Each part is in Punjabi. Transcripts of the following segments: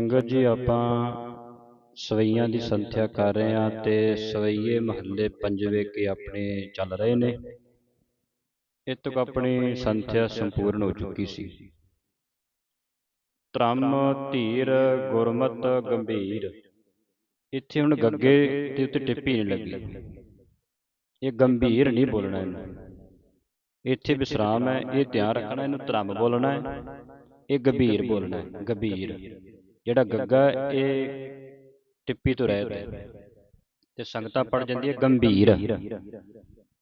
ਸੰਗਤ ਜੀ, ਆਪਾਂ ਸਵਈਆਂ ਦੀ ਸੰਥਿਆ ਕਰ ਰਹੇ ਹਾਂ ਤੇ ਸਵਈਏ ਮਹੱਲੇ ਪੰਜਵੇਂ ਕੇ ਆਪਣੇ ਚੱਲ ਰਹੇ ਨੇ। ਇਹ ਤੱਕ ਆਪਣੀ ਸੰਥਿਆ ਸੰਪੂਰਨ ਹੋ ਚੁੱਕੀ ਸੀ। ਧਰਮ, ਧੀਰ, ਗੁਰਮਤ, ਗੰਭੀਰ। ਇੱਥੇ ਹੁਣ ਗੱਗੇ ਦੇ ਉੱਤੇ ਟਿੱਪੀ ਨਹੀਂ ਲੱਗੀ। ਇਹ ਗੰਭੀਰ ਨਹੀਂ ਬੋਲਣਾ ਇਹਨੂੰ। ਇੱਥੇ ਵਿਸਰਾਮ ਹੈ, ਇਹ ਧਿਆਨ ਰੱਖਣਾ ਇਹਨੂੰ ਧਰਮ ਬੋਲਣਾ ਹੈ, ਇਹ ਗੰਭੀਰ ਬੋਲਣਾ ਹੈ, ਗੰਭੀਰ। ਜਿਹੜਾ ਗੱਗਾ ਹੈ, ਇਹ ਟਿੱਪੀ ਤੋਂ ਰਹਿਤ ਹੈ ਤੇ ਸੰਗਤਾਂ ਪੜ ਜਾਂਦੀ ਹੈ ਗੰਭੀਰ।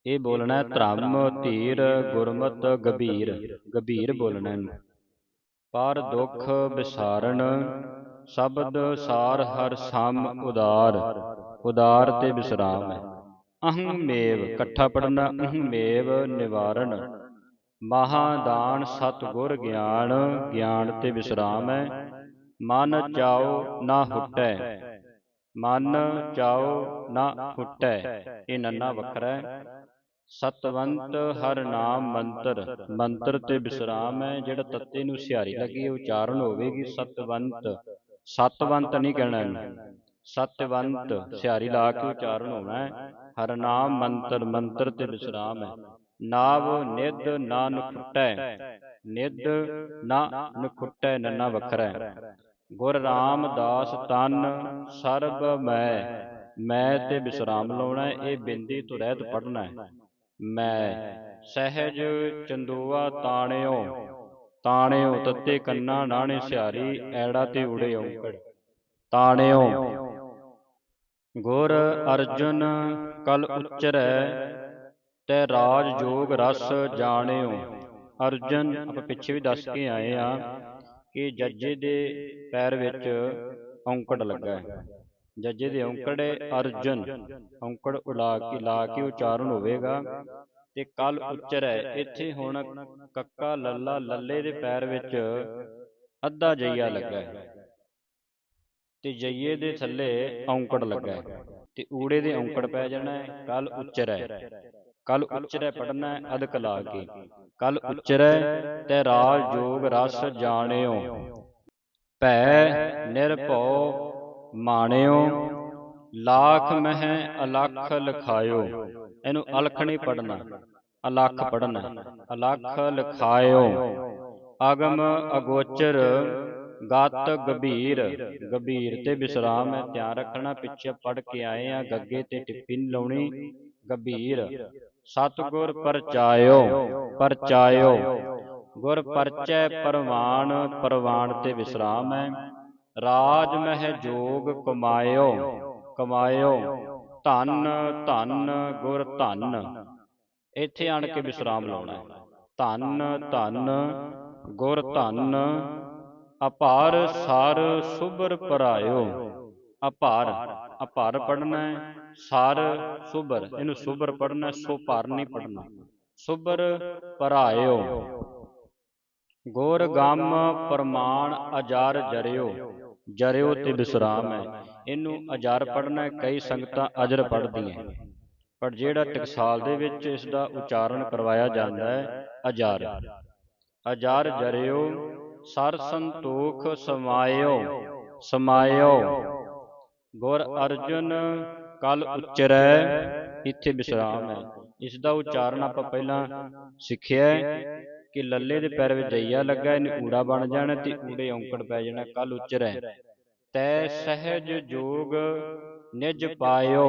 ਇਹ ਬੋਲਣਾ ਹੈ ਧਰਮ ਧੀਰ ਗੁਰਮਤ ਗੰਭੀਰ। ਗੰਭੀਰ। ਬੋਲਣਾ ਇਹਨੂੰ। ਪਰ ਦੁੱਖ ਵਿਸਾਰਣ ਸ਼ਬਦ ਸਾਰ ਹਰ ਸਮ ਉਦਾਰ। ਉਦਾਰ। ਤੇ ਵਿਸਰਾਮ ਹੈ। ਅਹੰ ਮੇਵ ਇਕੱਠਾ ਪੜਨਾ ਅਹੰ ਮੇਵ ਨਿਵਾਰਣ। ਮਹਾਦਾਨ ਸਤ ਗੁਰ ਗਿਆਨ ਗਿਆਨ ਤੇ ਵਿਸਰਾਮ ਹੈ। ਮਨ ਚਾਓ ਨਾ ਹੁਟੈ। ਮਨ ਚਾਓ ਨਾ ਹੁਟੈ। ਇਹ ਨੰਨਾ ਵੱਖਰਾ ਹੈ। ਸਤਵੰਤ ਹਰ ਨਾਮ ਮੰਤਰ। ਮੰਤਰ। ਤੇ ਵਿਸਰਾਮ ਹੈ। ਜਿਹੜਾ ਤੱਤੇ ਨੂੰ ਸਿਹਾਰੀ ਲੱਗੀ ਉਚਾਰਨ ਹੋਵੇਗੀ ਸਤਵੰਤ। ਸਤਵੰਤ। ਨਹੀਂ ਕਹਿਣਾ ਇਹਨੂੰ। ਸਤਵੰਤ ਸਿਹਾਰੀ ਲਾ ਕੇ ਉਚਾਰਨ ਹੋਣਾ ਹੈ। ਹਰ ਨਾਮ ਮੰਤਰ ਮੰਤਰ ਤੇ ਵਿਸਰਾਮ ਹੈ। ਨਾਵ ਨਿਧ ਨਾ ਨਖੁਟੈ। ਨਿਧ ਨਾ ਨਖੁਟੈ ਨੰਨਾ ਵੱਖਰਾ ਗੁਰ ਰਾਮਦਾਸ ਤਨ ਸਰਬ ਮੈਂ ਮੈਂ ਤੇ ਵਿਸਰਾਮ ਲਾਉਣਾ ਇਹ ਬਿੰਦੀ ਤੋਂ ਰਹਿਤ ਪੜਨਾ ਹੈ। ਮੈਂ, ਸਹਿਜ ਚੰਦੋਆ ਤਾਣਿਓ ਤਾਣਿਓ ਤੱਤੇ ਕੰਨਾ ਨਾਣੇ ਸਿਹਾਰੀ, ਐੜਾ ਤੇ ਉੜੇ ਔਂਕੜ। ਤਾਣਿਓ, ਗੁਰ ਅਰਜੁਨ ਕਲ ਉਚਰੈ, ਤੇ ਰਾਜ ਜੋਗ ਰਸ ਜਾਣਿਓ। ਅਰਜਨ, ਆਪਾਂ ਪਿੱਛੇ ਵੀ ਦੱਸ ਕੇ ਆਏ ਆ ਕਿ ਜੱਜੇ ਦੇ ਪੈਰ ਵਿੱਚ ਔਂਕੜ ਲੱਗਾ ਹੈ। ਜੱਜੇ ਦੇ ਔਂਕੜੇ ਅਰਜਨ ਔਂਕੜ ਉਲਾ ਕੇ ਲਾ ਕੇ ਉਚਾਰਨ ਹੋਵੇਗਾ ਤੇ ਕਲ ਉਚਰੈ ਇੱਥੇ ਹੁਣ ਕੱਕਾ ਲੱਲਾ ਲੱਲੇ ਦੇ ਪੈਰ ਵਿੱਚ ਅੱਧਾ ਜਈਆ ਲੱਗਾ ਹੈ। ਤੇ ਜਈਏ ਦੇ ਥੱਲੇ ਔਂਕੜ ਲੱਗਾ ਹੈ। ਤੇ ਊੜੇ ਦੇ ਔਂਕੜ ਪੈ ਜਾਣਾ ਹੈ। ਕਲ ਉਚਰੈ ਕਲ ਉਚਰੈ ਪੜਨਾ ਹੈ। ਅਦਕ ਲਾ ਕੇ। ਕਲ ਉਚਰੈ ਤੇ ਰਾਜ ਜੋਗ ਰਸ ਜਾਣਿਓ। ਭੈ ਨਿਰਭਉ ਮਾਣਿਓ। ਲੱਖ ਮਹਿ ਅਲਖ ਲਖਾਇਓ। ਇਹਨੂੰ ਅਲਖ ਨਹੀਂ ਪੜਨਾ ਅਲਖ ਪੜਨਾ ਅਲਖ ਲਖਾਇਓ। ਅਗਮ ਅਗੋਚਰ ਗਤ ਗੰਭੀਰ। ਗੰਭੀਰ। ਤੇ ਵਿਸਰਾਮ ਹੈ ਧਿਆਨ ਰੱਖਣਾ ਪਿੱਛੇ ਪੜ ਕੇ ਆਏ ਆ। ਗੱਗੇ ਤੇ ਟਿੱਪੀ ਲਾਉਣੀ। ਗੰਭੀਰ। ਸਤਗੁਰ ਪਰਚਾਇਓ ਪਰਚਾਇਓ ਗੁਰ ਪਰਚੈ ਪਰਵਾਨ ਪਰਵਾਨ ਤੇ ਵਿਸਰਾਮ ਹੈ। ਰਾਜ ਮਹਿ ਜੋਗ ਕਮਾਇਓ ਕਮਾਇਓ। ਧਨ ਧਨ ਗੁਰ ਧਨ। ਇੱਥੇ ਆਣ ਕੇ ਵਿਸਰਾਮ ਲਾਉਣਾ ਹੈ। ਧਨ ਧਨ ਗੁਰ ਧਨ। ਅਪਾਰ ਸਾਰ ਸੁਭਰ ਪਰਾਇਓ। ਅਪਾਰ। ਅਪਾਰ ਪੜਨਾ ਹੈ, ਸਾਰ ਸੁਭਰ। ਇਹਨੂੰ ਸੁਭਰ ਪੜਨਾ ਸੋ ਭਾਰ ਨਹੀਂ ਪੜਨਾ ਸੁਭਰ ਪਰਾਇਓ ਗੁਰ ਗਮ ਪ੍ਰਮਾਣ ਅਜਰ ਜਰਿਓ ਜਰਿਓ ਤੇ ਵਿਸਰਾਮ ਹੈ। ਇਹਨੂੰ ਅਜਰ ਪੜਨਾ ਕਈ ਸੰਗਤਾਂ ਅਜਰ ਪੜਦੀਆਂ ਪਰ ਜਿਹੜਾ ਟਕਸਾਲ ਦੇ ਵਿੱਚ ਇਸ ਦਾ ਉਚਾਰਨ ਕਰਵਾਇਆ ਜਾਂਦਾ ਹੈ, ਅਜਰ। ਅਜਰ ਜਰਿਓ, ਸਰ ਸੰਤੋਖ ਸਮਾਇਓ ਸਮਾਇਓ। ਗੁਰ ਅਰਜੁਨ ਕਲ ਉਚਰੈ ਇੱਥੇ ਵਿਸਰਾਮ ਹੈ। ਇਸ ਦਾ ਉਚਾਰਨ ਆਪਾਂ ਪਹਿਲਾਂ ਸਿੱਖਿਆ ਕਿ ਲੱਲੇ ਦੇ ਪੈਰ ਵਿੱਚ ਜਈਆ ਲੱਗਾ ਇਹਨੇ ਊੜਾ ਬਣ ਜਾਣਾ ਤੇ ਊੜੇ ਔਂਕੜ ਪੈ ਜਾਣਾ ਕਲ ਉਚਰੈ। ਤੈ ਸਹਿਜ ਜੋਗ ਨਿਜ ਪਾਇਓ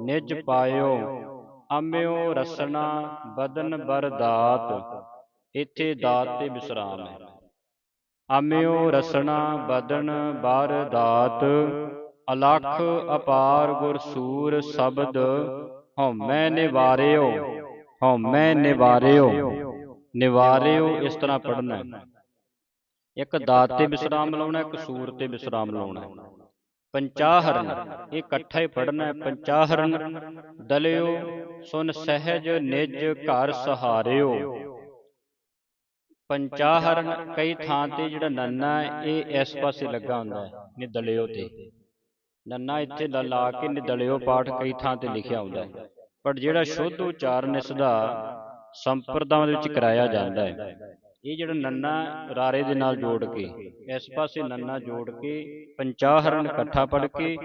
ਨਿਜ ਪਾਇਓ। ਅਮਿਓ ਰਸਨਾ ਬਦਨ ਬਰਦਾਤ ਇੱਥੇ ਦਾਤ ਤੇ ਵਿਸਰਾਮ ਹੈ। ਅਮਿਓ ਰਸਨਾ ਬਦਨ ਬਰ ਦਾਤ। ਅਲਖ ਅਪਾਰ ਗੁਰ ਸੂਰ ਸ਼ਬਦ, ਹਉਮੈ ਨਿਵਾਰਿਓ ਹਉਮੈ ਨਿਵਾਰਿਓ ਨਿਵਾਰਿਓ ਇਸ ਤਰ੍ਹਾਂ ਪੜਨਾ ਹੈ। ਇੱਕ ਦਾਤ ਤੇ ਵਿਸਰਾਮ ਲਾਉਣਾ, ਇੱਕ ਸੂਰ ਤੇ ਵਿਸਰਾਮ ਲਾਉਣਾ ਪੰਚਾਹਰਨ, ਇਹ ਇਕੱਠਾ ਹੀ ਪੜਨਾ ਹੈ। ਪੰਚਾਹਰਨ, ਦਲਿਓ, ਸੁਨ ਸਹਿਜ, ਨਿਜ, ਘਰ ਸਹਾਰਿਓ। ਪੰਚਾਹਰਨ ਕਈ ਥਾਂ ਤੇ ਜਿਹੜਾ ਨੰਨਾ ਹੈ, ਇਹ ਇਸ ਪਾਸੇ ਲੱਗਾ ਹੁੰਦਾ ਹੈ ਨਿਦਲਿਓ ਤੇ। ਨੰਨਾ ਇੱਥੇ ਲਾ ਲਾ ਕੇ ਨਿਦਲਿਓ ਪਾਠ ਕਈ ਥਾਂ ਤੇ ਲਿਖਿਆ ਆਉਂਦਾ ਹੈ। ਪਰ ਜਿਹੜਾ ਸ਼ੁੱਧ ਉਚਾਰਨ ਇਸ ਦਾ ਸੰਪਰਦਾਵਾਂ ਦੇ ਵਿੱਚ ਕਰਾਇਆ ਜਾਂਦਾ ਹੈ, ਇਹ ਜਿਹੜਾ ਨੰਨਾ ਰਾਰੇ ਦੇ ਨਾਲ ਜੋੜ ਕੇ, ਇਸ ਪਾਸੇ ਨੰਨਾ ਜੋੜ ਕੇ, ਪੰਚਾਹਰਨ ਇਕੱਠਾ ਪੜ ਕੇ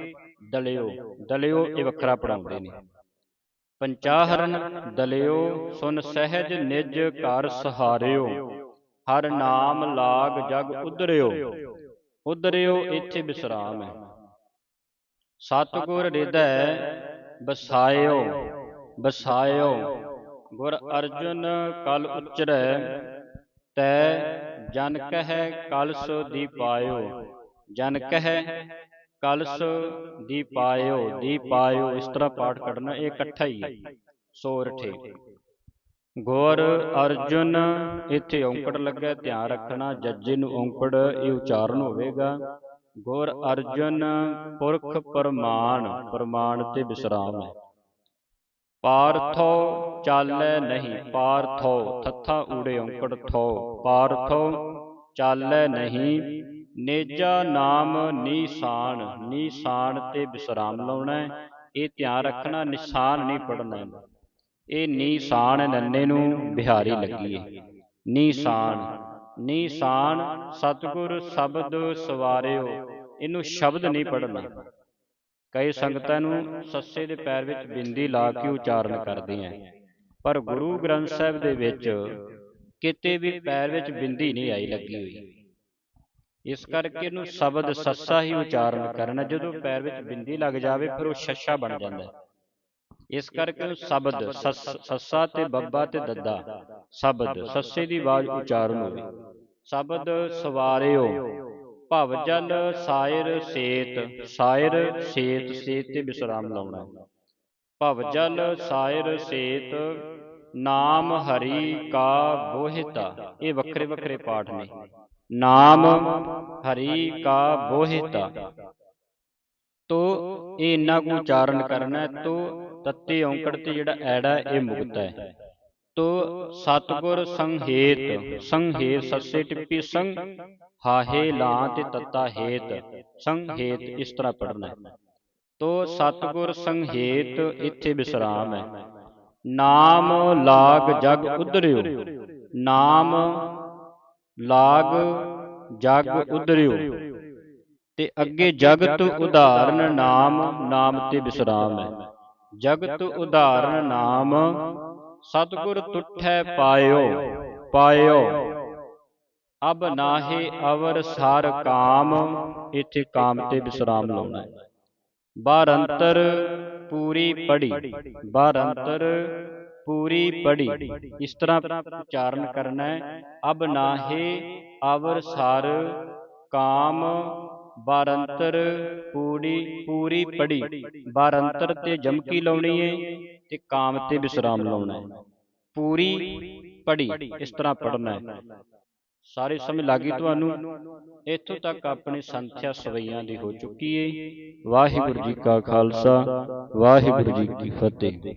ਦਲਿਓ ਦਲਿਓ ਇਹ ਵੱਖਰਾ ਪੜਾਉਂਦੇ ਨੇ। ਪੰਚਾਹਰਨ, ਦਲਿਓ, ਸੁਨ ਸਹਿਜ ਨਿਜ ਘਰ ਸਹਾਰਿਓ, ਹਰ ਨਾਮ ਲਾਗ ਜਗ ਉਧਰਿਓ ਉਧਰਿਓ ਇੱਥੇ ਵਿਸਰਾਮ ਹੈ। ਸਤਿਗੁਰ ਹਿਰਦੈ ਬਸਾਇਓ ਬਸਾਇਓ ਗੁਰ ਅਰਜੁਨ ਕਲ ਉਚਰੈ ਤੈ ਜਨ ਕਹੈ ਕਲਸ ਦੀ ਪਾਇਓ। ਜਨ ਕਹੈ ਕਲਸ ਦੀ ਪਾਇਓ ਦੀ ਪਾਇਓ ਇਸ ਤਰ੍ਹਾਂ ਪਾਠ ਕਰਨਾ ਇਹ ਇਕੱਠਾ ਹੀ ਹੈ। ਸੋਰਠੇ ਗੁਰ ਅਰਜੁਨ ਇੱਥੇ ਔਂਕੜ ਲੱਗਾ ਧਿਆਨ ਰੱਖਣਾ ਜੱਜੇ ਨੂੰ ਔਂਕੜ ਇਹ ਉਚਾਰਨ ਹੋਵੇਗਾ। ਗੁਰ ਅਰਜੁਨ ਪੁਰਖ ਪਰਮਾਨ ਪਰਮਾਨ ਤੇ ਵਿਸਰਾਮ ਹੈ ਪਾਰਥੋ ਚਾਲੈ ਨਹੀਂ ਪਾਰਥੋ ਥੱਥਾ ਊੜੇ ਔਂਕੜ ਥੋ। ਪਾਰਥੋ ਚਾਲੈ ਨਹੀਂ ਨੇਜਾ ਨਾਮ ਨੀਸਾਨ। ਨੀਸਾਨ ਤੇ ਵਿਸਰਾਮ ਲਾਉਣਾ ਹੈ। ਇਹ ਧਿਆਨ ਰੱਖਣਾ ਨਿਸ਼ਾਨ ਨਹੀਂ ਪੜਨਾ ਇਹ ਨੀਸਾਨ ਨੰਨੇ ਨੂੰ ਬਿਹਾਰੀ ਲੱਗੀ ਹੈ। ਨੀਸਾਨ। ਨੀਸਾਨ ਸਤਿਗੁਰ ਸ਼ਬਦ ਸਵਾਰਿਓ, ਇਹਨੂੰ ਸ਼ਬਦ ਨਹੀਂ ਪੜਨਾ ਕਈ ਸੰਗਤਾਂ ਨੂੰ ਸੱਸੇ ਦੇ ਪੈਰ ਵਿੱਚ ਬਿੰਦੀ ਲਾ ਕੇ ਉਚਾਰਨ ਕਰਦੀਆਂ ਪਰ ਗੁਰੂ ਗ੍ਰੰਥ ਸਾਹਿਬ ਦੇ ਵਿੱਚ ਕਿਤੇ ਵੀ ਪੈਰ ਵਿੱਚ ਬਿੰਦੀ ਨਹੀਂ ਆਈ ਲੱਗੀ ਹੋਈ। ਇਸ ਕਰਕੇ ਇਹਨੂੰ ਸ਼ਬਦ ਸੱਸਾ ਹੀ ਉਚਾਰਨ ਕਰਨਾ, ਜਦੋਂ ਪੈਰ ਵਿੱਚ ਬਿੰਦੀ ਲੱਗ ਜਾਵੇ, ਫਿਰ ਉਹ ਛੱਛਾ ਬਣ ਜਾਂਦਾ ਹੈ ਇਸ ਕਰਕੇ ਉਹ ਸ਼ਬਦ ਸੱਸ- ਤੇ ਬੱਬਾ ਤੇ ਦੱਦਾ। ਸ਼ਬਦ ਸੱਸੇ ਦੀ ਆਵਾਜ਼ ਉਚਾਰਨ ਹੋਵੇ। ਸ਼ਬਦ ਸਵਾਰਿਓ। ਭਵ ਜਲ ਸਾਇਰ ਸੇਤ। ਸਾਇਰ ਸੇਤ ਸੇਤ ਤੇ ਵਿਸਰਾਮ ਲਾਉਣਾ। ਭਵ ਜਲ ਸਾਇਰ ਸੇਤ। ਨਾਮ ਹਰੀ ਕਾ ਬੋਹਿਤਾ। ਇਹ ਵੱਖਰੇ ਵੱਖਰੇ ਪਾਠ ਨੇ। ਨਾਮ ਹਰੀ ਕਾ ਬੋਹਿਤਾ। ਤੋ ਇਹ ਇੰਨਾ ਕੁ ਉਚਾਰਨ ਕਰਨਾ ਹੈ। ਤੋ ਤੱਤੇ ਔਂਕੜ ਤੇ ਜਿਹੜਾ ਐੜਾ ਇਹ ਮੁਕਤ ਹੈ। ਤੋ ਸਤਗੁਰ ਸੰਹੇਤ ਸੰਹੇਤ ਸੱਸੇ ਟਿੱਪੀ ਸੰਗ, ਹਾਹੇ ਲਾਂ ਤੇ ਤੱਤਾ ਹੇਤ, ਸੰਹੇਤ ਇਸ ਤਰ੍ਹਾਂ ਪੜਨਾ ਹੈ। ਤੋ ਸਤਗੁਰ ਸੰਹੇਤ ਇੱਥੇ ਵਿਸਰਾਮ ਹੈ। ਨਾਮ ਲਾਗ ਜਗ ਉਧਰਿਓ, ਨਾਮ ਲਾਗ ਜਗ ਉਧਰਿਓ, ਤੇ ਅੱਗੇ ਜਗਤ ਉਦਾਹਰਨ ਨਾਮ ਨਾਮ ਤੇ ਵਿਸਰਾਮ ਹੈ। ਜਗਤ ਉਦਾਹਰਨ ਨਾਮ ਸਤਿਗੁਰ ਤੁਠੈ ਪਾਇਓ ਪਾਇਓ ਅਬ ਨਾਹੇ ਅਵਰ ਸਾਰ ਕਾਮ ਇੱਥੇ ਕਾਮ ਤੇ ਵਿਸਰਾਮ ਲਾਉਣਾ ਹੈ। ਬਾਰ ਅੰਤਰ ਪੂਰੀ ਪੜੀ ਬਾਰ ਅੰਤਰ ਪੂਰੀ ਪੜੀ ਇਸ ਤਰ੍ਹਾਂ ਉਚਾਰਨ ਕਰਨਾ ਹੈ। ਅਬ ਨਾਹੇ ਅਵਰ ਸਾਰ ਕਾਮ ਬਾਰੰਤਰ ਪੂਰੀ ਪੂਰੀ ਪੜੀ। ਬਾਰੰਤਰ ਤੇ ਜਮਕੀ ਲਾਉਣੀ ਹੈ ਤੇ ਕਾਮ ਤੇ ਵਿਸਰਾਮ ਲਾਉਣਾ ਹੈ ਪੂਰੀ ਪੜੀ, ਇਸ ਤਰ੍ਹਾਂ ਪੜਨਾ ਹੈ ਸਾਰੇ ਸਮਝ ਲੱਗੀ ਤੁਹਾਨੂੰ? ਇੱਥੋਂ ਤੱਕ ਆਪਣੀ ਸੰਥਿਆ ਸਵਈਆਂ ਦੀ ਹੋ ਚੁੱਕੀ ਏ। ਵਾਹਿਗੁਰੂ ਜੀ ਕਾ ਖਾਲਸਾ, ਵਾਹਿਗੁਰੂ ਜੀ ਕੀ ਫਤਿਹ।